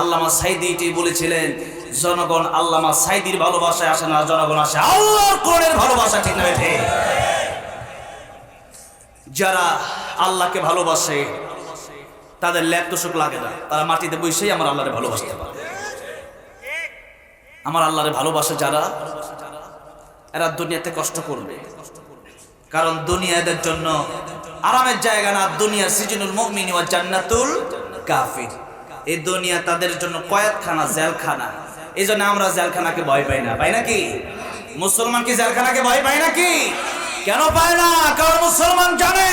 আল্লামা সাইদি এটি বলেছিলেন, জনগণ আল্লামা সাইদির ভালোবাসায় আসে না, জনগণ আসে আল্লাহর কোরআনের ভালোবাসা, ঠিক না বেঠে যারা আল্লাহকে ভালোবাসে, তাদের ল্যাপ তোষক লাগে না। তারা মাটিতে বসেই আমার আল্লাহরে ভালোবাসতে পারে। আমার আল্লাহরে ভালোবাসে যারা, এরা দুনিয়াতে কষ্ট করবে। কারণ দুনিয়া এদের জন্য আরামের জায়গা না দুনিয়া সিজনুল মুমিন ওয়া জান্নাতুল কাফির। এই দুনিয়া তাদের জন্য কয়েকখানা জেলখানা। এই জন্য আমরা জেলখানাকে ভয় পাই না, পাই নাকি? মুসলমান কি জেলখানাকে ভয় পায় নাকি? কেন পায় না? কারণ মুসলমান জানে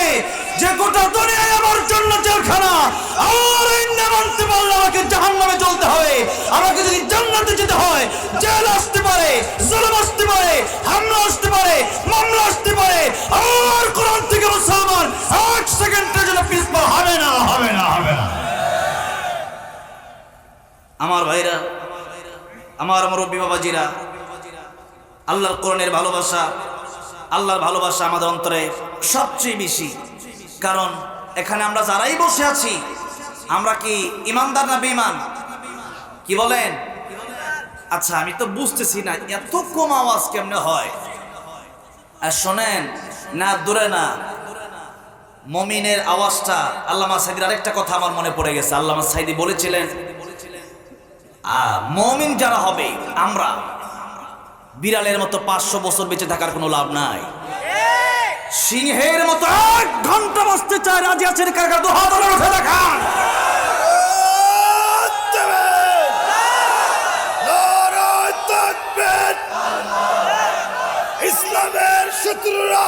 যে গোটা দুনিয়ায় আমার জন্য জেলখানা। আর এই আমার ভাইরা, আমার মুরব্বী বাবাজিরা, আল্লাহর কোরআনের ভালোবাসা, আল্লাহর ভালোবাসা আমাদের অন্তরে সবচেয়ে বেশি। কারণ এখানে আমরা যারাই বসে আছি, আমরা কি ইমানদার না বেঈমান? কি বলেন? আচ্ছা আমি তো বুঝতেছি না, এত কম আওয়াজ কেমনে হয়? আর শোনেন, না, দূরে না। মমিনের আওয়াজটা আল্লামা সাইদির আরেকটা কথা আমার মনে পড়ে গেছে। আল্লামা সাইদি বলেছিলেন মমিন যারা হবে, আমরা বিড়ালের মতো পাঁচশো বছর বেঁচে থাকার কোনো লাভ নাই। সিংহের মতো এক ঘণ্টা বসতে চায় রাজি আলো দেখান। ইসলামের শত্রুরা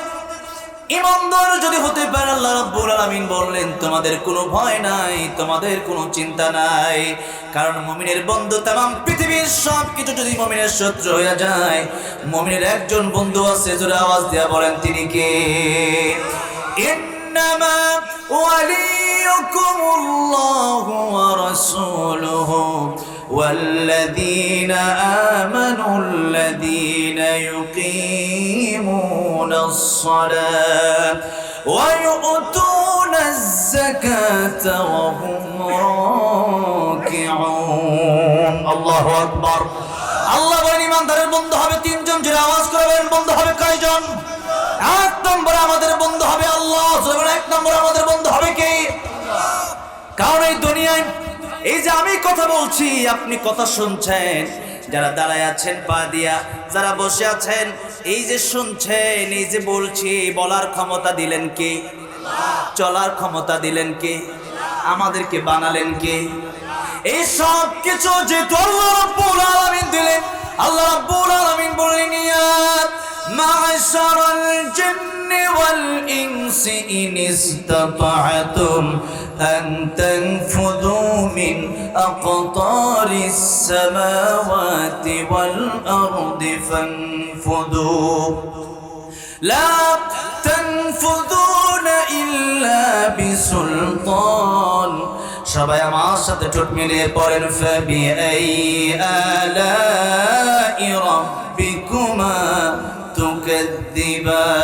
ইমানদার যদি হতে পারে, আল্লাহ রাব্বুল আলামিন বললেন, তোমাদের কোনো ভয় নাই, তোমাদের কোনো চিন্তা নাই। কারণ মুমিনের বন্ধু তাম পৃথিবীর সব কিছু যদি মুমিনের শত্রু হয়ে যায়, মুমিনের একজন বন্ধু আছে, জোরে আওয়াজ দিয়া বলেন, তিনি কে? ইন্নামা ওয়ালিয়ুকুমুল্লাহু ওয়া রাসূলুহু। والذين آمنوا الذين يقيمون الصلاة ويؤتون الزكاة وهم راكعون الله أكبر আল্লাহ বলেন ইমানদারের বন্ধু হবে তিনজন যারা আওয়াজ করবেন বন্ধু হবে কয়জন এক নম্বরে আমাদের বন্ধু হবে আল্লাহ জোরে এক নম্বরে আমাদের বন্ধু হবে কে আমি কথা বলছি, আপনি কথা শুনছেন। যারা দাঁড়ায় আছেন, পা দিয়া, যারা বসে আছেন, এই যে শুনছেন, এই যে বলছি, বলার ক্ষমতা দিলেন কে? চলার ক্ষমতা দিলেন কে? আমাদেরকে বানালেন কে? এই সব কিছু যে আল্লাহ দিলেন, আল্লাহ রব্বুল বললেন, ইয়া মা'শারাল জিন্নি ওয়াল ইনসি من أقطار السماوات والأرض فانفذوا لا تنفذون إلا بسلطان সবাই আমার সাথে ঠোঁট মিলিয়ে পড়েন ফাবি আই আলাই রাব্বিকুমা তুকাদ্দিবান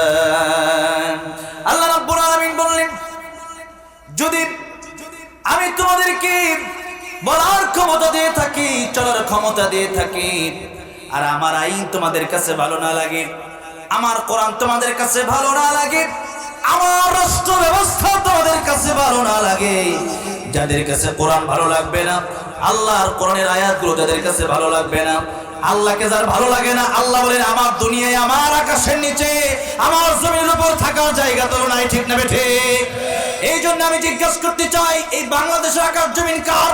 আল্লাহ রাব্বুল আলামিন বললেন যদি আমি তোমাদেরকে বলার ক্ষমতা দিয়ে থাকি, চলার ক্ষমতা দিয়ে থাকি। আর আমার আইন তোমাদের কাছে ভালো না লাগে, আমার কোরআন তোমাদের কাছে ভালো না লাগে, আমার রাষ্ট্র ব্যবস্থা তোমাদের কাছে ভালো না লাগে। যাদের কাছে কোরআন ভালো লাগবে না, আল্লাহর কোরআনের আয়াতগুলো যাদের কাছে ভালো লাগবে না, আল্লাহকে যার ভালো লাগে না, আল্লাহ বলেন, আমার দুনিয়ায় আমার আকাশের নিচে, আমার জমির উপর থাকার জায়গা তো নাই, ঠিক না বেঠে? এই জন্য আমি জিজ্ঞাসা করতে চাই, এই বাংলাদেশের আকাশ জমিন কার?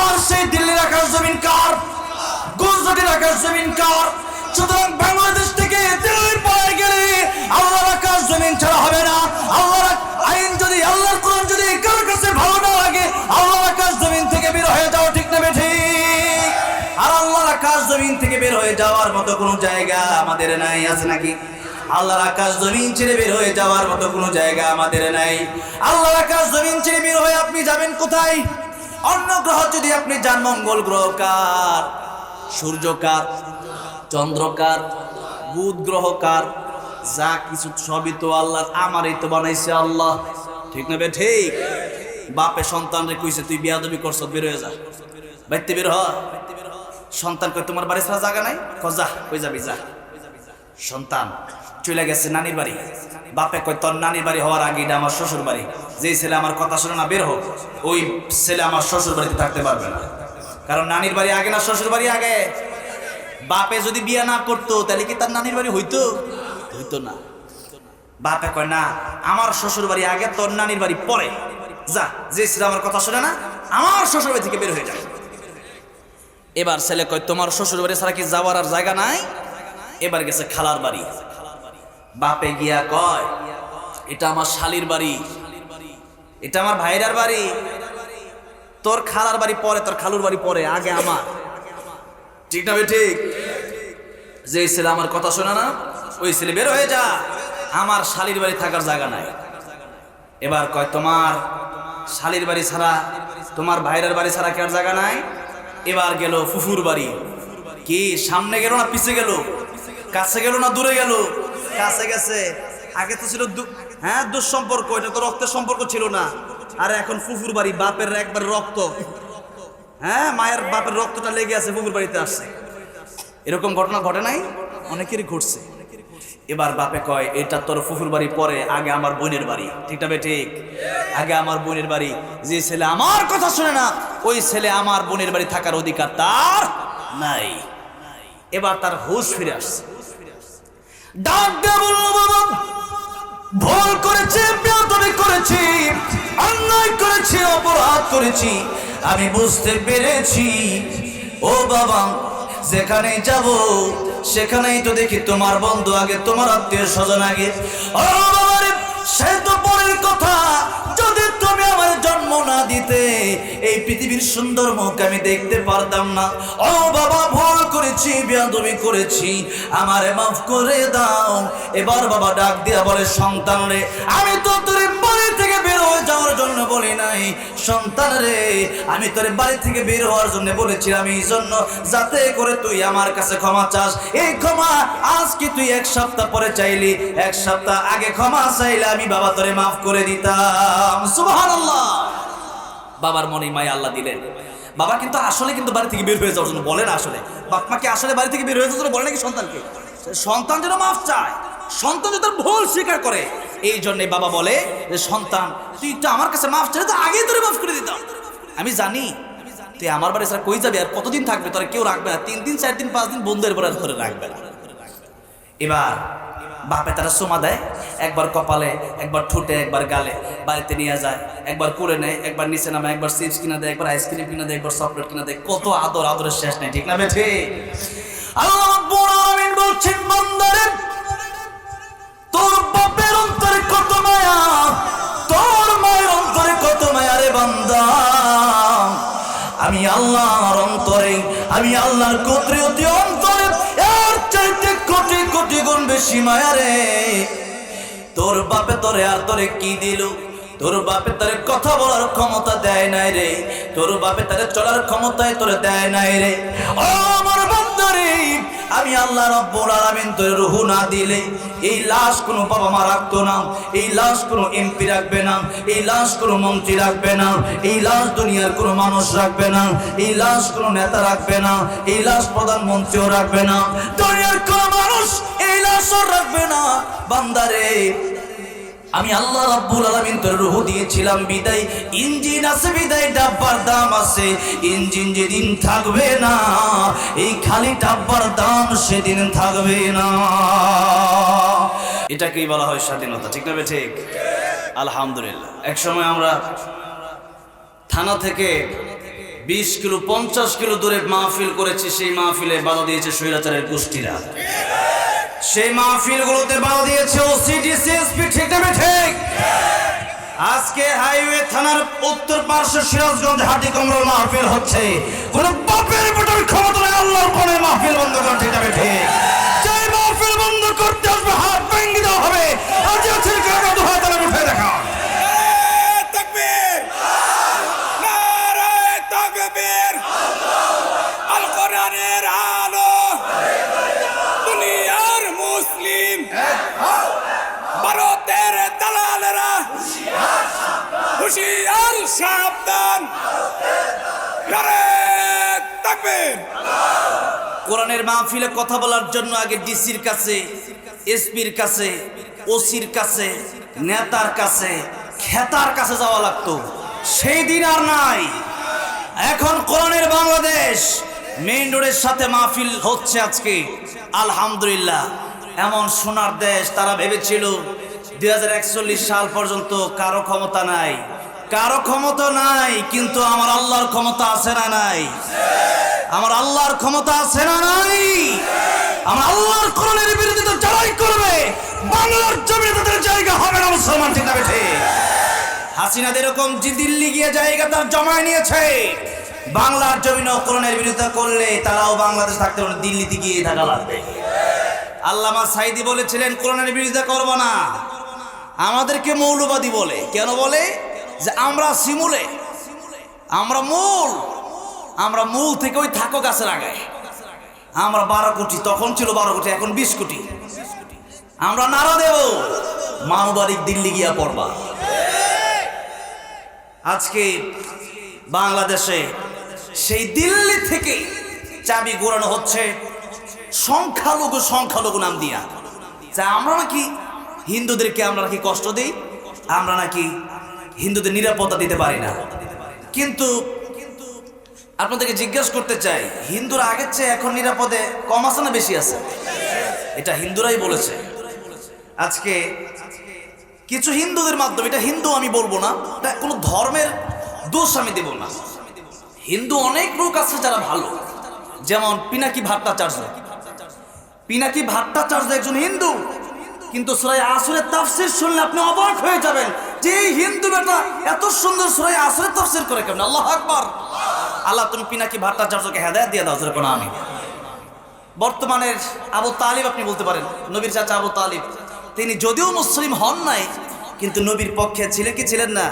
আর সেই দিল্লির আকাশ জমিন কার? গুজরাটের আকাশ জমিন কার? সুতরাং বাংলাদেশ থেকে দিল্লির পরে গেলে আল্লাহর আকাশ জমিন ছাড়া হবে না। আল্লাহর আইন যদি, আল্লাহর কোরআন যদি কারোর কাছে ভালো না লাগে, আল্লাহর আকাশ জমিন থেকে বের হয়ে যাও ঠিক নেবে ঠিক আর আল্লাহর আকাশ জমিন থেকে বের হয়ে যাওয়ার মতো কোনো জায়গা আমাদের নাই, আছে নাকি? আল্লাহর আকাশ জমিন ছেড়ে বের হয়ে যাওয়ার মতো কোনো জায়গা আমাদের নাই। আল্লাহর আকাশ জমিন ছেড়ে বের হয়ে আপনি যাবেন কোথায়? অন্য গ্রহ যদি আপনি যান, মঙ্গল গ্রহ কার? সূর্য কার? চন্দ্র কার? বুধ গ্রহ কার? যা কিছু সবই তো আল্লাহ আমারই তো বানাইছে আল্লাহ। ঠিক না বে, ঠিক? বাপে সন্তান রে কইছে, তুই বিয়াদবি করছ, বের হয়ে যা। বাইতে বের হ। সন্তান কই তোমার বাড়ি ছাড়া জায়গা নাই? ক যা, কই যাবি, যা। সন্তান চলে গেছে নানির বাড়ি। বাপে কই তোর নানির বাড়ি হওয়ার আগে এটা আমার শ্বশুর বাড়ি। যেই ছেলে আমার কথা শুনে না, বের হোক ওই ছেলে আমার শ্বশুর বাড়িতে থাকতে পারবে না। কারণ নানির বাড়ি আগে না শ্বশুর বাড়ি আগে? বাপে যদি বিয়ে না করতো, তাহলে কি তার নানির বাড়ি হইতো? হইতো না। বাপে কয়, না, আমার শ্বশুর বাড়ি আগে, তোর নানির বাড়ি পরে। যা, যে ছেলে আমার কথা শুনে না, আমার শ্বশুর বাড়ি থেকে বের হয়ে যায় এবার ছেলে কয়, তোমার শ্বশুর বাড়ি ছাড়া কি যাওয়ার আর জায়গা নাই? এবার গেছে খালার বাড়ি। বাপে গিয়া কয়, এটা আমার শালির বাড়ি, এটা আমার ভাইরার বাড়ি। তোর খালার বাড়ি পরে, তোর খালুর বাড়ি পরে, আগে আমার। ঠিক না ঠিক? যে ছেলে আমার কথা শোনা না, ওই ছেলে বের হয়ে যা। আমার শালির বাড়ি থাকার জায়গা নাই। এবার কয়, তোমার শালির বাড়ি ছাড়া, তোমার ভাইরার বাড়ি ছাড়া কি আর জায়গা নাই? এবার গেল ফুফুর বাড়ি। কি, সামনে গেল না পিছে গেল? কাছে গেল না দূরে গেল? কাছে গেছে। আগে তো ছিল হ্যাঁ দুঃসম্পর্ক, এটা তো রক্তের সম্পর্ক ছিল না। আর এখন ফুফুর বাড়ি, বাপের একবার রক্ত। হ্যাঁ মায়ের বাপের রক্তটা লেগে আছে, ফুফুর বাড়িতে আসছে। এরকম ঘটনা ঘটে নাই, অনেকেরই ঘটছে। এবার বাপে কয়, এটা তোর ফুফুর বাড়ি পরে, আগে আমার বোনের বাড়ি। ঠিক না ঠিক? আগে আমার বোনের বাড়ি। যে ছেলে আমার কথা শুনে না, ওই ছেলে আমার বোনের বাড়ি থাকার অধিকার তার নাই। এবার তার হুশ ফিরে আসছে। ডাক দিয়ে বাবা ভুল করেছি, বেয়াদবি করেছি, অন্যায় করেছি, অপরাধ করেছি। আমি বুঝতে পেরেছি। ও বাবা, যেখানেই যাব, সেখানেই তো দেখি তোমার বন্ধু আগে, তোমার আত্মীয় স্বজন আগে সে তো পরের কথা। যদি তুমি আমার জন্ম না দিতে, এই পৃথিবীর সুন্দর মুখ আমি দেখতে পারতাম না। ও বাবা, ভুল করেছি, বেয়াদবি করেছি। আমারে মাফ করে দাও। এবার বাবা ডাক দিয়া বলে, সন্তান রে, আমি তো তোর যাওয়ার জন্য বলি নাই। সন্তান রে, আমি তোর বাড়ি থেকে বের হওয়ার জন্য বলেছিলাম এই জন্য। যাতে করে তুই আমার কাছে ক্ষমা চাস। এই ক্ষমা আজকে তুই এক সপ্তাহ পরে চাইলি? এক সপ্তাহ আগে ক্ষমা চাইলে আমি বাবা তোরে মাফ করে দিতাম। সুবহানাল্লাহ। বাবার মনে মায় আল্লাহ দিলেন। বাবা কিন্তু আসলে কিন্তু বাড়ি থেকে বের হয়ে যাওয়ার জন্য বলে না আসলে। বাপ মাকে আসলে বাড়ি থেকে বের হয়ে যাওয়ার জন্য বলে নাকি সন্তানকে? সন্তান যেন মাফ চায়। সন্তান যদি তার ভুল স্বীকার করে। এই জন্যে বাবা বলে যে সন্তান, তুই তো আমার কাছে মাফ চাইলে তো আগেই তোরে মাফ করে দিতাম। আমি জানি, তুই আমার বাড়ি ছাড়া কই যাবি আর কতদিন থাকবে, তোরা কেউ রাখবে না। তিন দিন, চার দিন, পাঁচ দিন বন্ধুদের পরে ধরে রাখবে না। এবার বাপে তারা সোমা দেয়, একবার কপালে, একবার ঠোঁটে, একবার গালে। বাড়িতে নিয়ে যায়, একবার করে নেয়, একবার নিচে নামে একবার চিপস কিনা দেয়, একবার আইসক্রিম কিনা দেয়, একবার চকলেট কিনা দেয়। কত আদর, আদরের শেষ নেই, ঠিক না বেঠে? আল্লাহ বলছেন, বান্দারে তোর বাপের অন্তরে কত মায়া, তোর মায়ের অন্তরে কত মায়া রে বান্দা। আমি আল্লাহর অন্তরে, আমি আল্লাহর কুদরতি অন্তরে এর চাইতে কোটি কোটি গুণ বেশি মায়া রে। তোর বাপে তোরে আর তোরে কি দিল? তোর বাপে তারে কথা বলার ক্ষমতা দেয় নাই রে। তোর বাপে তারে চলার ক্ষমতায় তোরে দেয় নাই রে। আমার বান্দারে আমি আল্লাহ রব্বুল আলামিন তোর রুহু না দিলে এই লাশ কোনো বাবা মা রাখতো না, এই লাশ কোনো এমপি রাখবে না, এই লাশ কোনো মন্ত্রী রাখবে না, এই লাশ দুনিয়ার কোনো মানুষ রাখবে না, এই লাশ কোনো নেতা রাখবে না, এই লাশ প্রধানমন্ত্রীও রাখবে না। দুনিয়ার কোনো মানুষ এই লাশও রাখবে না। বান্দারে আমি আল্লাহ রাব্বুল আলামিন তোর রূহ দিয়েছিলাম বিদায়। ইঞ্জিন আছে বিদায়, ডাব্বার দাম আছে। ইঞ্জিন যেদিন থাকবে না, এই খালি ডাব্বার দাম সেদিন থাকবে না। এটাকেই বলা হয় স্বাধীনতা, ঠিক না ঠিক? আলহামদুলিল্লাহ। এক সময় আমরা থানা থেকে বিশ কিলো, পঞ্চাশ কিলো দূরে মাহফিল করেছি, সেই মাহফিলে বাধা দিয়েছে স্বৈরাচারের গোষ্ঠীরা। সেই মাহফিলগুলোতে বাধা দিয়েছে ও সিটি সিএসপি ঠিক না ঠিক আজকে হাইওয়ে থানার উত্তর পার্শ্ব সিরাজগঞ্জ হাটি কমরল মাহফিল হচ্ছে। কোন বাপের বেটার ক্ষমতা নেই, আল্লাহর কোন মাহফিল বন্ধ করতে যাবে ঠিক যে মাহফিল বন্ধ করতে আসবে, হাত ভেঙে দেওয়া হবে। আজ আছে কেন হাত উঠে দেখা নারায় তাকবীর নারায় তাকবীর আল কোরআনের আলো দুনিয়ার মুসলিম ভারতের দালালেরা হুশিয়ার সাবধান। কোরআনের মাহফিলে কথা বলার জন্য আগে ডিসির কাছে, এসপির কাছে, ওসির কাছে, নেতার কাছে, খেতার কাছে যাওয়া লাগতো। সেই দিন আর নাই। এখন কোরআনের বাংলাদেশ মেইন রোডের সাথে মাহফিল হচ্ছে আজকে। আলহামদুলিল্লাহ। এমন সোনার দেশ তারা ভেবেছিল। দুই হাজার একচল্লিশ সাল পর্যন্ত কারও ক্ষমতা নাই। কারও ক্ষমতা নাই, কিন্তু আমার আল্লাহর ক্ষমতা আছে না নাই? আমার আল্লাহর ক্ষমতা আছে না নাই? আমার আল্লাহর কোরআনের বিরোধিতা যারাই করবে, বাংলার জমিনে তাদের জায়গা হবে না মুসলমান, ঠিক না বেঠে? হাসিনাদের এরকম দিল্লি গিয়ে জায়গা তার জমায় নিয়েছে, বাংলার জমিনে কোরআনের বিরোধিতা করলে তারাও বাংলাদেশ থাকতে পারে দিল্লিতে গিয়ে থাকা লাগবে। আল্লামা সাইদি বলেছিলেন, কোরআনের বিরোধিতা করব না। আমাদেরকে মৌলবাদী বলে। কেন বলে? যে আমরা শিমুলে, আমরা মূল আমরা মূল থেকে ওই থাকো গাছের আগায় আমরা বারো কোটি, তখন ছিল বারো কোটি, এখন বিশ কোটি। আমরা নাড়া দেব মানবাড়িক দিল্লি গিয়া পড়বা। আজকে বাংলাদেশে সেই দিল্লি থেকে চাবি ঘোরানো হচ্ছে সংখ্যালঘু সংখ্যালঘু নাম দিয়া। যা আমরা নাকি হিন্দুদেরকে আমরা নাকি কষ্ট দিই? আমরা নাকি হিন্দুদের নিরাপত্তা দিতে পারি না। কিন্তু আপনাদেরকে জিজ্ঞেস করতে চাই, হিন্দুরা আগের চেয়ে এখন নিরাপদে কম আছে না বেশি আছে? এটা হিন্দুরাই বলেছে। আজকে কিছু হিন্দুদের মাধ্যমে, এটা হিন্দু আমি বলব না, এটা কোনো ধর্মের দোষ আমি দেব না। হিন্দু অনেক লোক আছে যারা ভালো, যেমন পিনাকি ভট্টাচার্য। পিনাকি ভট্টাচার্য একজন হিন্দু, কিন্তু সুরাই আসরের তাফসির শুনলে আপনি অবাক হয়ে যাবেন এই হিন্দু বেটা এত সুন্দর সুরাই আসরের তাফসির করে কেমন? আল্লাহ আকবার। আল্লাহ, তুমি পিনাকি ভট্টাচার্যকে হেদায়ত দিয়ে দাও, যেরকম আমি। বর্তমানের আবু তালিব আপনি বলতে পারেন, নবীর চাচা আবু তালিব। তিনি যদিও মুসলিম হন নাই, কিন্তু নবীর পক্ষে ছিলেন কি ছিলেন না?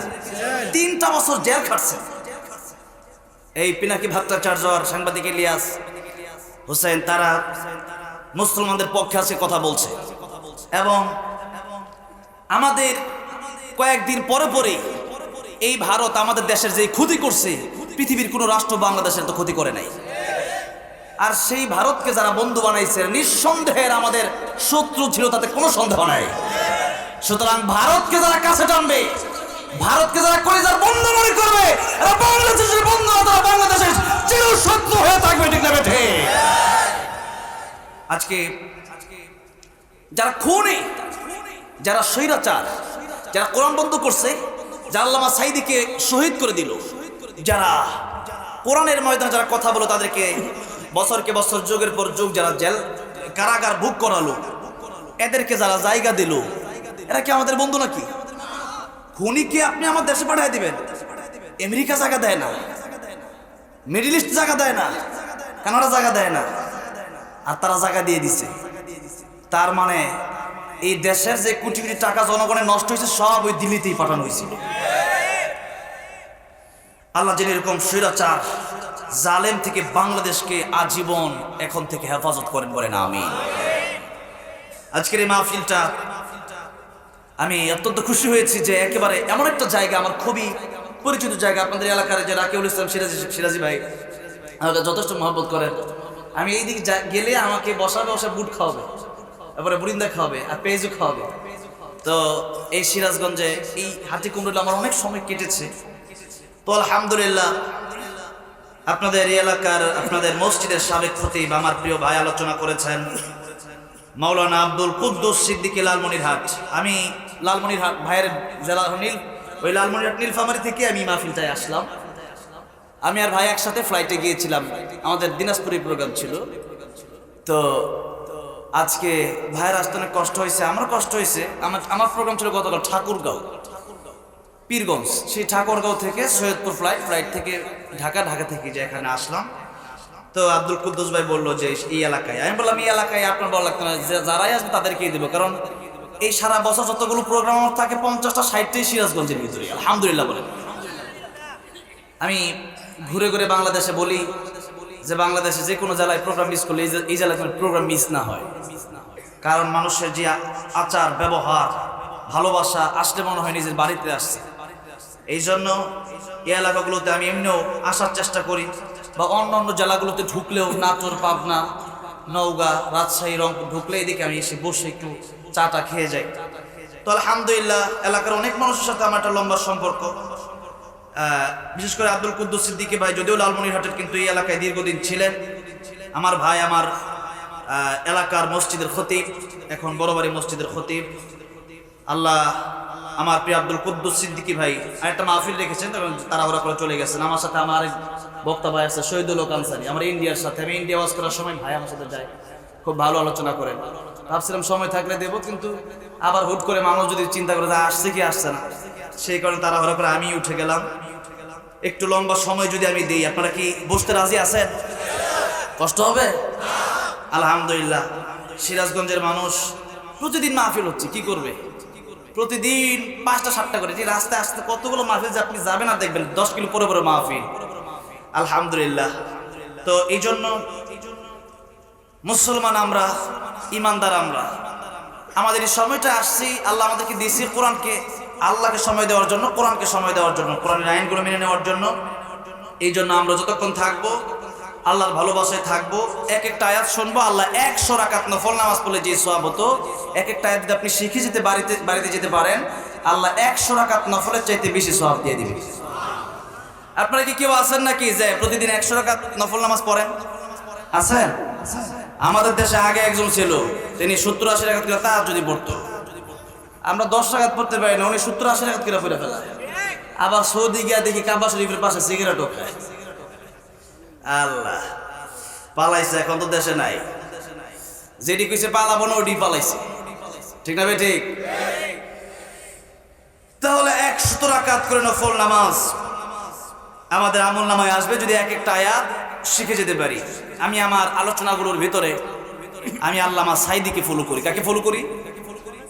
তিনটা বছর জেল খাটছেন এই পিনাকি ভট্টাচার্য আর সাংবাদিক ইলিয়াস হোসেন তারা মুসলমানদের পক্ষে আছে, কথা বলছে। এবং আমাদের কয়েকদিন পরে পরে এই ভারত আমাদের দেশের যে ক্ষতি করছে, পৃথিবীর কোনো রাষ্ট্র বাংলাদেশের তো ক্ষতি করে নাই। আর সেই ভারতকে যারা বন্ধু বানাইছে, নিঃসন্দেহের আমাদের শত্রু ছিল তাতে কোনো সন্দেহ নাই। সুতরাং ভারতকে যারা কাছে টানবে, ভারতকে যারা কলিজার বন্ধু মনে করবে বাংলাদেশের বন্ধু তারা বাংলাদেশের চির শত্রু হয়ে থাকবে, ঠিক না আজকে যারা খুনে, যারা স্বৈরাচার যারা কোরআন বন্ধ করছে, যারা আল্লামা সাইদিকে শহীদ করে দিল, যারা কোরআনের ময়দানে যারা কথা বলো তাদেরকে বছরকে বছর, যুগের পর যুগ যারা জেল, কারাগার ভোগ করালো, এদেরকে যারা জায়গা দিল, এরা কি আমাদের বন্ধু নাকি? খুনিকে আপনি আমার দেশে পাঠিয়ে দিবেন? আমেরিকা জায়গা দেয় না, মিডিল ইস্ট জায়গা দেয় না, কানাডা জায়গা দেয় না, আর তারা জায়গা দিয়ে দিছে। তার মানে এই দেশের যে কোটি কোটি টাকা জনগণের নষ্ট হয়েছে, সব ওই দিল্লিতেই পাঠানো হয়েছিল। আল্লাহ যেন এরকম স্বৈরাচার, জালেম থেকে বাংলাদেশকে আজীবন এখন থেকে হেফাজত করেন বলেন আমি আজকের এই মাহফিলটা আমি অত্যন্ত খুশি হয়েছি যে একেবারে এমন একটা জায়গা, আমার খুবই পরিচিত জায়গা, আপনাদের এলাকার যে রাকিউল ইসলাম সিরাজি সিরাজি ভাই, আমাকে যথেষ্ট মহব্বত করেন। আমি এই দিকে গেলে আমাকে বসাবে, বসে বুট খাওয়াবে। তারপরে বুরিন্দা খাওয়াবে আর পেঁয়াজু খাওয়াবে। তো এই সিরাজগঞ্জে এই হাতি কুমড়োলে আমার অনেক সময় কেটেছে। তো আলহামদুলিল্লাহ, আপনাদের এলাকার, আপনাদের মসজিদের সাবেক খতিব আমার প্রিয় ভাই আলোচনা করেছেন। মাওলানা আব্দুল কুদ্দুস সিদ্দিকী লালমনিরহাট। আমি লালমনিরহাট ভাইয়ের জেলা নীল, ওই লালমনিরহাট নীলফামারি থেকে আমি মাহফিলটায় আসলাম। আমি আর ভাই একসাথে ফ্লাইটে গিয়েছিলাম। আমাদের দিনাজপুরে প্রোগ্রাম ছিল। তো আজকে ভাইয়ের আসতে অনেক কষ্ট হয়েছে আমার কষ্ট হয়েছে। আমার আমার প্রোগ্রাম ছিল গতকাল ঠাকুরগাঁও। পীরগঞ্জ। সেই ঠাকুরগাঁও থেকে সৈয়দপুর ফ্লাইট ফ্লাইট থেকে ঢাকা ঢাকা থেকে যে এখানে আসলাম। তো আব্দুল কুদ্দুস ভাই বলল যে, এই এলাকায়। আমি বললাম, এই এলাকায় আপনার বলা লাগতো না, যে যারাই আসবে তাদেরকেই দেবো। কারণ এই সারা বছর যতগুলো প্রোগ্রাম আমার থাকে, পঞ্চাশটা, ষাটটাই সিরাজগঞ্জের ভিতরে। আলহামদুলিল্লাহ বলেন। আমি ঘুরে ঘুরে বাংলাদেশে বলি যে বাংলাদেশে যে কোনো জেলায় প্রোগ্রাম মিস করলে এই জেলায় প্রোগ্রাম মিস না হয়। কারণ মানুষের যে আচার, ব্যবহার, ভালোবাসা আসলে মনে হয় নিজের বাড়িতে আসছে। এই জন্য এই এলাকাগুলোতে আমি এমনিও আসার চেষ্টা করি বা অন্য অন্য জেলাগুলোতে ঢুকলেও নাটোর, পাবনা, নওগাঁ, রাজশাহী, রংপুর ঢুকলে এদিকে আমি এসে বসে একটু চাটা খেয়ে যাই। তো আলহামদুলিল্লাহ, এলাকার অনেক মানুষের সাথে আমার একটা লম্বা সম্পর্ক। বিশেষ করে আব্দুল কুদ্দুস সিদ্দিকী ভাই যদিও লালমনিরহাটের কিন্তু এই এলাকায় দীর্ঘদিন ছিলেন, আমার ভাই আমার এলাকার মসজিদের খতিব, এখন বড়বাড়ি মসজিদের খতিব। আল্লাহ আমার প্রিয় আব্দুল কুদ্দুস সিদ্দিকী ভাই আরেকটা মাহফিল রেখেছেন তারা ওরা করে চলে গেছেন। আমার সাথে আমার বক্তা ভাই আছে, শহীদুল হক আনসারি। আমার ইন্ডিয়ার সাথে, আমি ইন্ডিয়া ওয়াজ করার সময় ভাই আমার সাথে যায়, খুব ভালো আলোচনা করেন। ভাবছিলাম সময় থাকলে দেবো, কিন্তু আবার হুট করে মানুষ যদি চিন্তা করে আসছে কি আসছে না, সেই কারণে তারা ওরা করে আমি উঠে গেলাম। একটু লম্বা সময় যদি আমি দিই, আপনারা কি বসতে রাজি আছেন? কষ্ট হবে? আলহামদুলিল্লাহ। সিরাজগঞ্জের মানুষ প্রতিদিন মাহফিল হচ্ছে, কি করবে? প্রতিদিন পাঁচটা, সাতটা করে, যে রাস্তায় আসতে কতগুলো মাহফিল যে আপনি যাবেন আর দেখবেন, দশ কিলো পরে পরে মাহফিল। আলহামদুলিল্লাহ। তো এই জন্য মুসলমান আমরা, ইমানদার আমরা, আমাদের এই সময়টা আসছি, আল্লাহ আমাদেরকে দিয়েছি কোরআনকে। আল্লাহকে সময় দেওয়ার জন্য, কোরআনকে সময় দেওয়ার জন্য, কোরআনের আইনগুলো মেনে নেওয়ার জন্য। এই জন্য আমরা যতক্ষণ থাকব, আল্লাহর ভালোবাসায় থাকব এক একটা আয়াত শুনব, আল্লাহ একশো রাকাত নফল নামাজ পড়লে যে সব হতো এক একটা আয়াত যদি আপনি শিখে যেতে বাড়িতে বাড়িতে যেতে পারেন, আল্লাহ একশো রাকাত নফলের চাইতে বেশি সব দিয়ে দিবে। আপনারা কি কেউ আছেন নাকি যে প্রতিদিন একশো রাকাত নফল নামাজ পড়েন? আছেন? আমাদের দেশে আগে একজন ছিল, তিনি সত্তর আশি করে তার যদি পড়তো। আমরা দশ টাকা পড়তে পারি না, উনি সত্তর আশি টাকা করে পড়ে ফেলায়। আবার সৌদি গিয়া দেখি কাবা শরীফের পাশে সিগারেটও খায়। আল্লাহ, পালাইছে, এখন তো দেশে নাই। যেটি কইছে পালাবো না ওটি পালাইছে। ঠিক না ঠিক? তাহলে একশত রাকাত করে নফল নামাজ আমাদের আমল নামায় আসবে যদি এক একটা আয়াত শিখে যেতে পারি। আমি আমার আলোচনাগুলোর ভিতরে আমি আল্লামা সাইদিকে ফলো করি। কাকে ফলো করি?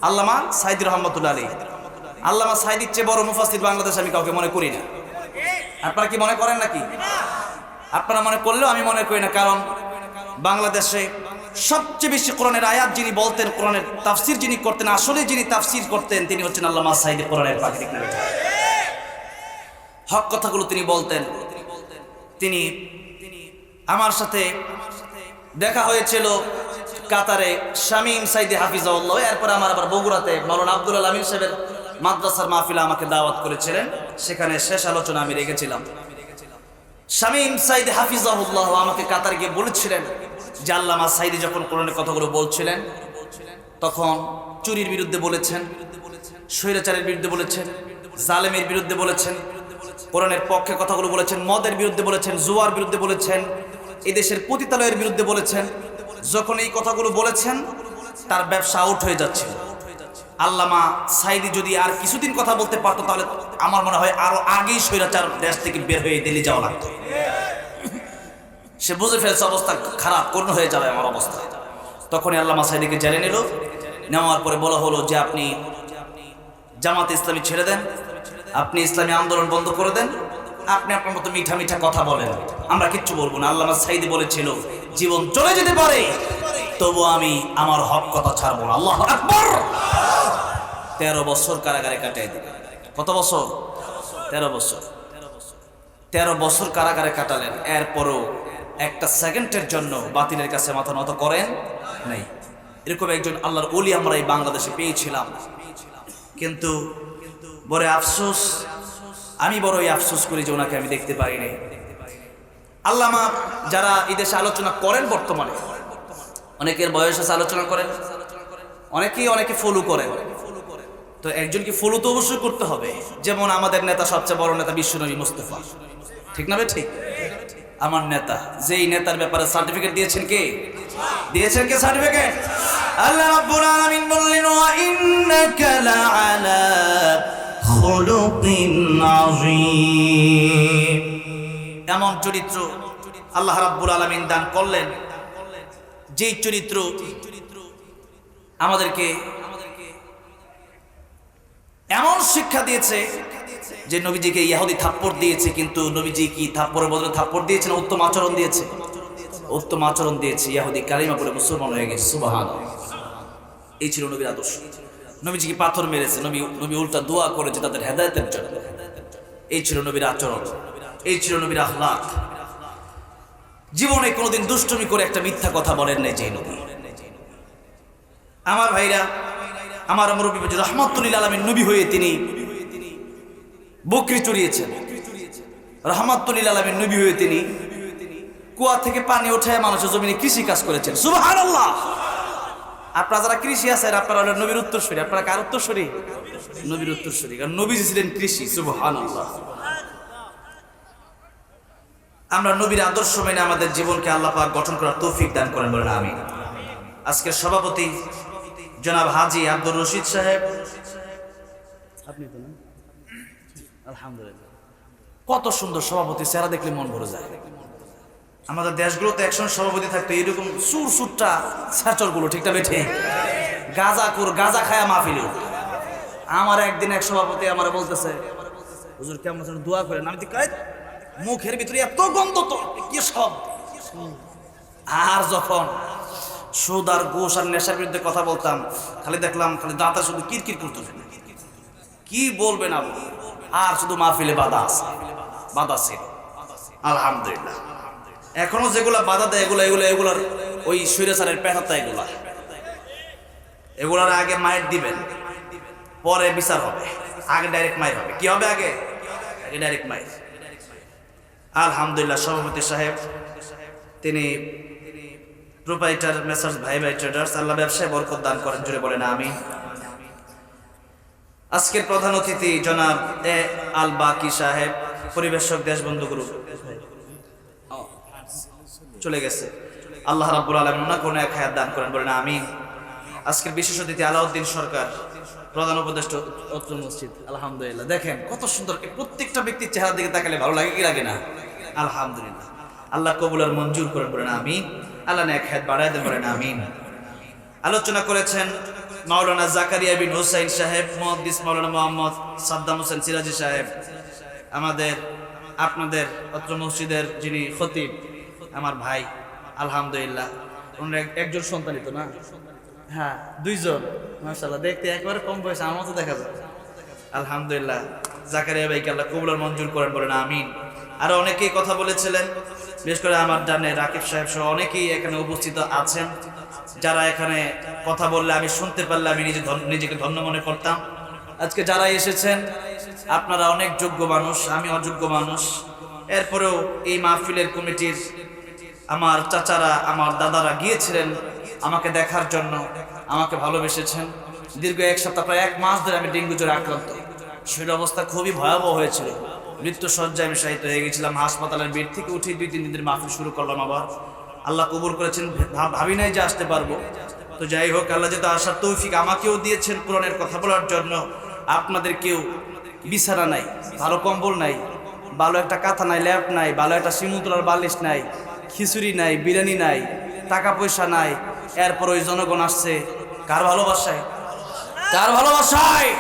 আল্লামা সাইদি রহমতুল্লা আলী আল্লামা সাইদির চেয়ে বড় মুফাসির বাংলাদেশ আমি কাউকে মনে করি না। আপনারা কি মনে করেন নাকি? আপনারা মনে করলেও আমি মনে করি না, কারণ বাংলাদেশে সবচেয়ে বেশি কোরআনের আয়াত যিনি বলতেন, কোরআনের তাফসির যিনি করতেন আসলে যিনি তাফসির করতেন, তিনি হচ্ছেন আল্লামা সাইদি কোরআনের প্রাকৃতিক হক কথাগুলো তিনি বলতেন। তিনি আমার সাথে দেখা হয়েছিল কাতারে শামীম সাইদি হাফিজাউল্লাহ এরপর আমার আবার বগুড়াতে মৌলানা আব্দুল আলমিন সাহেবের মাদ্রাসার মাহফিলা আমাকে দাওয়াত করেছিলেন। সেখানে শেষ আলোচনা আমি রেখেছিলাম। শামীম সাইদি হাফিজাহুল্লাহ আমাকে কাতার গিয়ে বলেছিলেন যে আল্লামা সাইদি যখন কোরআনের কথাগুলো বলছিলেন, তখন চুরির বিরুদ্ধে বলেছেন, স্বৈরাচারের বিরুদ্ধে বলেছেন, জালেমের বিরুদ্ধে বলেছেন, কোরআনের পক্ষে কথাগুলো বলেছেন, মদের বিরুদ্ধে বলেছেন, জুয়ার বিরুদ্ধে বলেছেন, এদেশের পতিতালয়ের বিরুদ্ধে বলেছেন যখন এই কথাগুলো বলেছেন, তার ব্যবসা আউট হয়ে যাচ্ছিল। আল্লামা সাইদি যদি আর কিছুদিন কথা বলতে পারতো, তাহলে আমার মনে হয় আরও আগেই স্বৈরাচার দেশ থেকে বের হয়ে দিল্লি যাওয়া লাগতো। সে বুঝে ফেলছে অবস্থা খারাপ, করুণ হয়ে যাবে আমার অবস্থা। তখনই আল্লামা সাইদিকে জেনে নিল। নেওয়ার পরে বলা হলো যে, আপনি জামাত ইসলামী ছেড়ে দেন। আপনি ইসলামী আন্দোলন বন্ধ করে দেন। আপনি আপনার মতো মিঠা মিঠা কথা বলেন। আমরা কিচ্ছু বলব না। আল্লামা সাইদি বলেছিল জীবন চলে যেতে পারে, তবু আমি আমার হক কথা ছাড়বো না। আল্লাহ আকবর! তেরো বছর কারাগারে কাটাই দিল কত বছর? তেরো বছর। তেরো বছর কারাগারে কাটালেন। এরপরও একটা সেকেন্ডের জন্য বাতিলের কাছে মাথা নত করেন নাই। এরকম একজন আল্লাহর অলি আমরা এই বাংলাদেশে পেয়েছিলাম। কিন্তু বড় আফসোস, আমি বড়ই আফসোস করি যে ওনাকে আমি দেখতে পারিনি। আল্লামা যারা এই দেশে আলোচনা করেন বর্তমানে, অনেকের বয়স আছে আলোচনা করেন, অনেকেই অনেকে ফলো করেন। তো একজনকে ফলো তো অবশ্যই করতে হবে। যেমন আমাদের নেতা সবচেয়ে বড় নেতা বিশ্বনবী মুস্তফা। ঠিক না ঠিক। আমার নেতা, যেই নেতার ব্যাপারে সার্টিফিকেট দিয়েছেন কে? দিয়েছেন কে সার্টিফিকেট আল্লাহ রাব্বুল আলামিন বললেন, ওয়া ইন্নাকা লাআলা খুলুকিন আযীম। এমন চরিত্র আল্লাহ রাব্বুল আলামিন দান করলেন, যেই চরিত্র আমাদেরকে এমন শিক্ষা দিয়েছে যে নবীজিকে ইয়াহুদি থাপ্পড় দিয়েছে, কিন্তু নবীজি কি থাপ্পড়ের বদলে থাপ্পড় দিয়েছে না উত্তম আচরণ দিয়েছে? উত্তম আচরণ দিয়েছে ইয়াহুদি কালিমা পরে মুসলমান হয়ে গেছে সুবাহান এই ছিল নবীর আদর্শ। নবীজিকে পাথর মেরেছে? নবী নবী উল্টা দোয়া করেছে তাদের হেদায়তের জন্য। এই ছিল নবীর আচরণ। এই ছিল নবীর আহ্লাক জীবনে কোনোদিন দুষ্টমি করে একটা মিথ্যা কথা বলেন নাই যে নবী। আমার ভাইরা, আমার মুরব্বী রহমতুল্লিল আলমীর নবী হয়ে তিনি বকরি চড়িয়েছেন। রহমতুল্লিল আলমীর নবী হয়ে তিনি কুয়া থেকে পানি ওঠায় মানুষের জমিনে কৃষি কাজ করেছেন। আল্লাহ আপনারা যারা কৃষি আছেন, আপনারা হলেন নবীর উত্তরস্বরী আপনারা কার উত্তরস্বরী নবীর উত্তরস্বরী কারণ নবী ছিলেন কৃষি। আল্লাহ আমরা নবীর আদর্শ মেনে আমাদের জীবনকে আল্লাহ পাক গঠন করার তৌফিক দান করেন বলেন আমি আজকের সভাপতি জনাব হাজি আব্দুর রশিদ সাহেব। আপনি তো না আলহামদুলিল্লাহ। কত সুন্দর সভাপতি চেহারা দেখলে মন ভরে যায়। আমাদের দেশগুলোতে একসময় সভাপতি থাকতো এরকম সুর সুরটা স্যাচরগুলো ঠিকটা বেঠে গাজা কর গাজা খায়া মাহফিল। আমার একদিন এক সভাপতি আমার বলতেছে হুজুর কেমন দোয়া করেন। আমি তো কই, মুখের ভিতরে এত গন্ধ তো, কি সব? আর যখন সুদ আর ঘুষ আর নেশার বিরুদ্ধে কথা বলতাম, খালি দেখলাম খালি দাঁতা শুধু কিরকির করতেছে। কি বলবেন আপনি? আর শুধু মাহফিলে বাধা আছে, বাধা ছিল আলহামদুলিল্লাহ। এখনও যেগুলা বাধা দেয়, এগুলো এগুলো, এগুলার ওই সৈরাচারের পেটাতা এগুলা। এগুলার আগে মায়ের দিবেন, পরে বিচার হবে, আগে ডাইরেক্ট মায়ের হবে। কি হবে আগে? আগে ডাইরেক্ট মায়ের। আলহামদুলিল্লাহ, সভাপতি সাহেব, তিনি প্রোপাইটার মেসার্স ভাই ভাই ট্রেডার্স আল্লাহ ব্যবসায় বরকত দান করেন জুড়ে বলেন আমি আজকের প্রধান অতিথি জনাব এ আল বাকি সাহেব, পরিবেশক দেশবন্ধু গ্রুপ চলে গেছে। আল্লাহ রাব্বুল আলামিন ওনাকে কোনো এক হায়াত দান করেন, বলেন আমি আজকের বিশেষ অতিথি আলাউদ্দিন সরকার। প্রধান উপদেষ্টা মসজিদ, আলহামদুলিল্লাহ। দেখেন, কত সুন্দর প্রত্যেকটা ব্যক্তির চেহারা দিকে তাকালে ভালো লাগে, কি লাগে না? আলহামদুলিল্লাহ। আল্লাহ কবুল আর মঞ্জুর করেন বলেন আমি আল্লাহ এক হায়াত বাড়ায় দেন বলেন, আমিন। আলোচনা করেছেন মাওলানা জাকারিয়া বিন হুসাইন সাহেব মহাদিস মাওলানা মোহাম্মদ সাদ্দাম হোসেন সিরাজি সাহেব, আমাদের, আপনাদের অত্র মসজিদের যিনি খতিব, আমার ভাই, আলহামদুলিল্লাহ। ওনার এক- একজন সন্তানিত না? হ্যাঁ দুইজন। মার্শাল্লাহ দেখতে একবারে কম বয়স, আমার মতো দেখা যায়। আলহামদুলিল্লাহ। জাকারিয়া ভাইকে আল্লাহ কবুলার মঞ্জুর করেন বলেন, আমিন। আরও অনেকেই কথা বলেছিলেন, বিশেষ করে আমার ডানে রাকিব সাহেব সহ অনেকেই এখানে উপস্থিত আছেন। যারা এখানে কথা বললে আমি শুনতে পারলে আমি নিজে নিজেকে ধন্য মনে করতাম। আজকে যারা এসেছেন, আপনারা অনেক যোগ্য মানুষ, আমি অযোগ্য মানুষ। এরপরেও এই মাহফিলের কমিটির আমার চাচারা, আমার দাদারা গিয়েছিলেন আমাকে দেখার জন্য, আমাকে ভালোবেসেছেন। দীর্ঘ এক সপ্তাহ, প্রায় এক মাস ধরে আমি ডেঙ্গু জ্বরে আক্রান্ত। শরীর অবস্থা খুবই ভয়াবহ হয়েছিল। মৃত্যু আমি শায়িত হয়ে গেছিলাম, হাসপাতালের বেড থেকে উঠে দুই, তিন দিনের মাহফিল শুরু করলাম আবার। আল্লাহ কবুল করেছেন ভাবি নাই যে আসতে পারব। তো যাই হোক, আল্লাহ যেহেতু আসার তৌফিক আমাকেও দিয়েছেন কোরআনের কথা বলার জন্য। আপনাদের কেউ বিছানা নাই, ভালো কম্বল নাই, ভালো একটা কাঁথা নাই, ল্যাপ নাই, ভালো একটা সিমুদ্রার বালিশ নাই খিচুড়ি নাই, বিরিয়ানি নাই, টাকা পয়সা নাই, এরপর ওই জনগণ আসছে। কার ভালোবাসায়? কার ভালোবাসায়?